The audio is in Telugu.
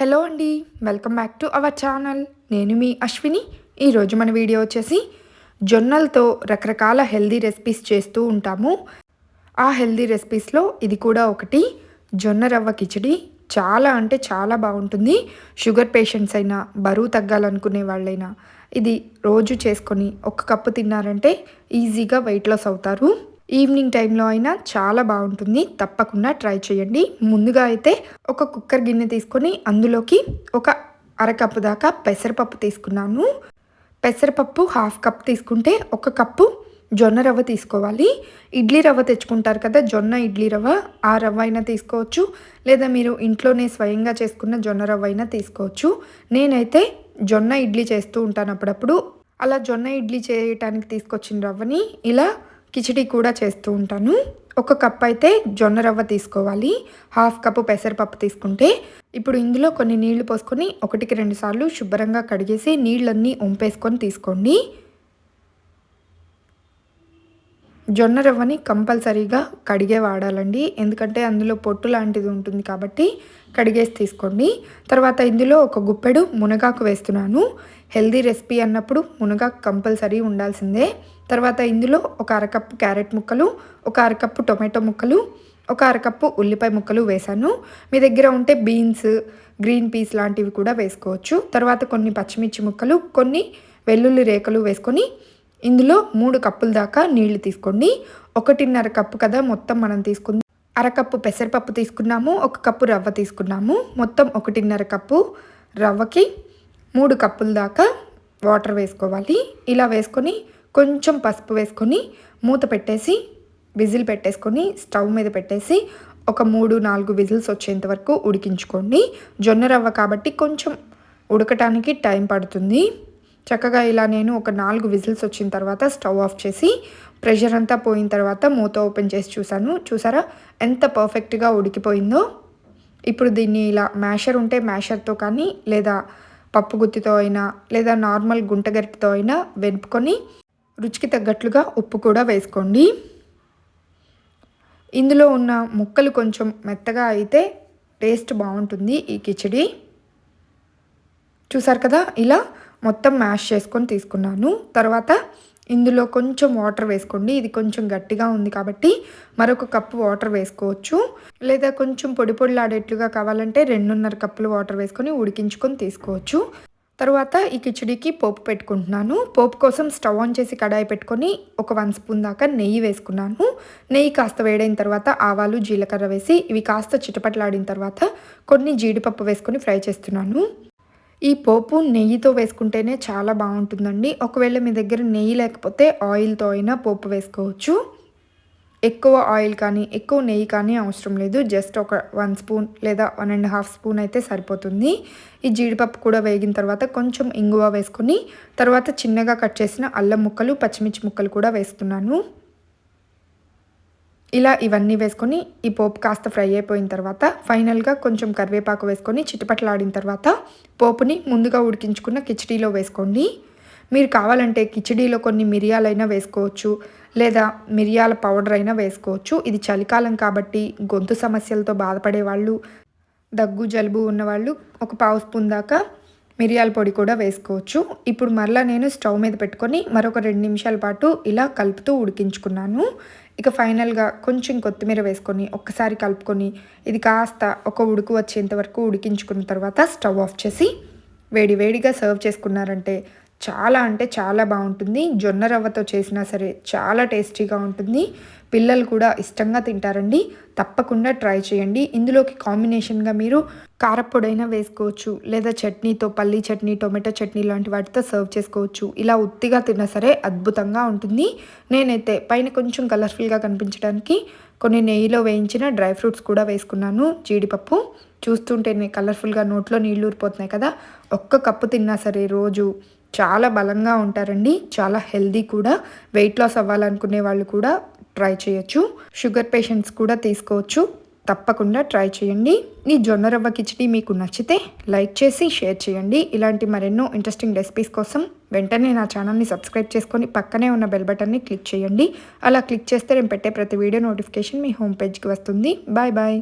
హలో అండి welcome back to our channel. నేను మీ అశ్విని. ఈరోజు మన వీడియో వచ్చేసి జొన్నలతో రకరకాల హెల్దీ రెసిపీస్ చేస్తూ ఉంటాము. ఆ హెల్దీ రెసిపీస్లో ఇది కూడా ఒకటి. జొన్న రవ్వ కిచడి చాలా అంటే చాలా బాగుంటుంది. షుగర్ పేషెంట్స్ అయినా బరువు తగ్గాలనుకునే వాళ్ళైనా ఇది రోజు చేసుకొని ఒక కప్పు తిన్నారంటే ఈజీగా వెయిట్ లాస్ అవుతారు. ఈవినింగ్ టైంలో అయినా చాలా బాగుంటుంది. తప్పకుండా ట్రై చేయండి. ముందుగా అయితే ఒక కుక్కర్ గిన్నె తీసుకొని అందులోకి ఒక అరకప్పు దాకా పెసరపప్పు తీసుకున్నాను. పెసరపప్పు హాఫ్ కప్ తీసుకుంటే ఒక కప్పు జొన్న రవ్వ తీసుకోవాలి. ఇడ్లీ రవ్వ తెచ్చుకుంటారు కదా జొన్న ఇడ్లీ రవ్వ ఆ రవ్వ అయినా తీసుకోవచ్చు. లేదా మీరు ఇంట్లోనే స్వయంగా చేసుకున్న జొన్న రవ్వ అయినా తీసుకోవచ్చు. నేనైతే జొన్న ఇడ్లీ చేస్తూ ఉంటాను అప్పుడప్పుడు. అలా జొన్న ఇడ్లీ చేయటానికి తీసుకొచ్చిన రవ్వని ఇలా కిచిడి కూడా చేస్తూ ఉంటాను. ఒక కప్ అయితే జొన్న రవ్వ తీసుకోవాలి. హాఫ్ కప్పు పెసరపప్పు తీసుకుంటే ఇప్పుడు ఇందులో కొన్ని నీళ్ళు పోసుకొని ఒకటికి రెండు సార్లు శుభ్రంగా కడిగేసి నీళ్ళన్నీ వంపేసుకొని తీసుకోండి. జొన్న రవ్వని కంపల్సరీగా కడిగే వాడాలండి. ఎందుకంటే అందులో పొట్టు లాంటిది ఉంటుంది కాబట్టి కడిగేసి తీసుకోండి. తర్వాత ఇందులో ఒక గుప్పెడు మునగాకు వేస్తున్నాను. హెల్దీ రెసిపీ అన్నప్పుడు మునగాకు కంపల్సరీ ఉండాల్సిందే. తర్వాత ఇందులో ఒక అరకప్పు క్యారెట్ ముక్కలు ఒక అరకప్పు టొమాటో ముక్కలు ఒక అరకప్పు ఉల్లిపాయ ముక్కలు వేశాను. మీ దగ్గర ఉంటే బీన్స్ గ్రీన్ పీస్ లాంటివి కూడా వేసుకోవచ్చు. తర్వాత కొన్ని పచ్చిమిర్చి ముక్కలు కొన్ని వెల్లుల్లి రేకలు వేసుకొని ఇందులో మూడు కప్పుల దాకా నీళ్ళు తీసుకోండి. ఒకటిన్నర కప్పు కదా మొత్తం మనం తీసుకుంది. అరకప్పు పెసరపప్పు తీసుకున్నాము ఒక కప్పు రవ్వ తీసుకున్నాము. మొత్తం ఒకటిన్నర కప్పు రవ్వకి మూడు కప్పుల దాకా వాటర్ వేసుకోవాలి. ఇలా వేసుకొని కొంచెం పసుపు వేసుకొని మూత పెట్టేసి విజిల్ పెట్టేసుకొని స్టవ్ మీద పెట్టేసి ఒక మూడు నాలుగు విజిల్స్ వచ్చేంత వరకు ఉడికించుకోండి. జొన్న రవ్వ కాబట్టి కొంచెం ఉడకటానికి టైం పడుతుంది. చక్కగా ఇలా నేను ఒక నాలుగు విజిల్స్ వచ్చిన తర్వాత స్టవ్ ఆఫ్ చేసి ప్రెషర్ అంతా పోయిన తర్వాత మూత ఓపెన్ చేసి చూశాను. చూసారా? ఎంత పర్ఫెక్ట్గా ఉడికిపోయిందో. ఇప్పుడు దీన్ని ఇలా మ్యాషర్ ఉంటే మ్యాషర్తో కానీ లేదా పప్పు గుత్తితో అయినా లేదా నార్మల్ గుంటగరిటితో అయినా వెనుపుకొని రుచికి తగ్గట్లుగా ఉప్పు కూడా వేసుకోండి. ఇందులో ఉన్న ముక్కలు కొంచెం మెత్తగా అయితే టేస్ట్ బాగుంటుంది ఈ కిచడి. చూసారు కదా? ఇలా మొత్తం మ్యాష్ చేసుకొని తీసుకున్నాను. తర్వాత ఇందులో కొంచెం వాటర్ వేసుకోండి. ఇది కొంచెం గట్టిగా ఉంది కాబట్టి మరొక కప్పు వాటర్ వేసుకోవచ్చు. లేదా కొంచెం పొడి పొడిలాడేట్లుగా కావాలంటే రెండున్నర కప్పులు వాటర్ వేసుకొని ఉడికించుకొని తీసుకోవచ్చు. తర్వాత ఈ కిచడీకి పోపు పెట్టుకుంటున్నాను. పోపు కోసం స్టవ్ ఆన్ చేసి కడాయి పెట్టుకొని ఒక వన్ స్పూన్ దాకా నెయ్యి వేసుకున్నాను. నెయ్యి కాస్త వేడైన తర్వాత ఆవాలు జీలకర్ర వేసి ఇవి కాస్త చిటపట్లాడిన తర్వాత కొన్ని జీడిపప్పు వేసుకొని ఫ్రై చేస్తున్నాను. ఈ పోపు నెయ్యితో వేసుకుంటేనే చాలా బాగుంటుందండి. ఒకవేళ మీ దగ్గర నెయ్యి లేకపోతే ఆయిల్తో అయినా పోపు వేసుకోవచ్చు. ఎక్కువ ఆయిల్ కానీ ఎక్కువ నెయ్యి కానీ అవసరం లేదు. జస్ట్ ఒక వన్ స్పూన్ లేదా వన్ అండ్ హాఫ్ స్పూన్ అయితే సరిపోతుంది. ఈ జీడిపప్పు కూడా వేగిన తర్వాత కొంచెం ఇంగువ వేసుకొని తర్వాత చిన్నగా కట్ చేసిన అల్లం ముక్కలు పచ్చిమిర్చి ముక్కలు కూడా వేస్తున్నాను. ఇలా ఇవన్నీ వేసుకొని ఈ పోపు కాస్త ఫ్రై అయిపోయిన తర్వాత ఫైనల్గా కొంచెం కరివేపాకు వేసుకొని చిటపట్లాడిన తర్వాత పోపుని ముందుగా ఉడికించుకున్న కిచడీలో వేసుకోండి. మీరు కావాలంటే కిచడీలో కొన్ని మిరియాలైనా వేసుకోవచ్చు. లేదా మిరియాల పౌడర్ అయినా వేసుకోవచ్చు. ఇది చలికాలం కాబట్టి గొంతు సమస్యలతో బాధపడే వాళ్ళు దగ్గు జలుబు ఉన్నవాళ్ళు ఒక పావు స్పూన్ దాకా మిరియాల పొడి కూడా వేసుకోవచ్చు. ఇప్పుడు మరలా నేను స్టవ్ మీద పెట్టుకొని మరొక రెండు నిమిషాల పాటు ఇలా కలుపుతూ ఉడికించుకున్నాను. ఇక ఫైనల్గా కొంచెం కొత్తిమీర వేసుకొని ఒక్కసారి కలుపుకొని ఇది కాస్త ఒక ఉడుకు వచ్చేంత వరకు ఉడికించుకున్న తర్వాత స్టవ్ ఆఫ్ చేసి వేడి వేడిగా సర్వ్ చేసుకున్నారంటే చాలా అంటే చాలా బాగుంటుంది. జొన్న రవ్వతో చేసినా సరే చాలా టేస్టీగా ఉంటుంది. పిల్లలు కూడా ఇష్టంగా తింటారండి. తప్పకుండా ట్రై చేయండి. ఇందులోకి కాంబినేషన్గా మీరు కారపొడైనా వేసుకోవచ్చు. లేదా చట్నీతో పల్లీ చట్నీ టొమాటో చట్నీ లాంటి వాటితో సర్వ్ చేసుకోవచ్చు. ఇలా ఉత్తిగా తిన్నా సరే అద్భుతంగా ఉంటుంది. నేనైతే పైన కొంచెం కలర్ఫుల్గా కనిపించడానికి కొన్ని నెయ్యిలో వేయించిన డ్రై ఫ్రూట్స్ కూడా వేసుకున్నాను. జీడిపప్పు. చూస్తుంటేనే కలర్ఫుల్గా నోట్లో నీళ్ళు ఊరిపోతున్నాయి కదా. ఒక్క కప్పు తిన్నా సరే రోజు చాలా బలంగా ఉంటారండి. చాలా హెల్దీ కూడా. వెయిట్ లాస్ అవ్వాలనుకునే వాళ్ళు కూడా ట్రై చేయొచ్చు. షుగర్ పేషెంట్స్ కూడా తీసుకోవచ్చు. తప్పకుండా ట్రై చేయండి. ఈ జొన్న రవ్వ కిచడీ మీకు నచ్చితే లైక్ చేసి షేర్ చేయండి. ఇలాంటి మరెన్నో ఇంట్రెస్టింగ్ రెసిపీస్ కోసం వెంటనే నా ఛానల్ని సబ్స్క్రైబ్ చేసుకొని పక్కనే ఉన్న బెల్ బటన్ని క్లిక్ చేయండి. అలా క్లిక్ చేస్తే నేను పెట్టే ప్రతి వీడియో నోటిఫికేషన్ మీ హోమ్ పేజ్కి వస్తుంది. Bye bye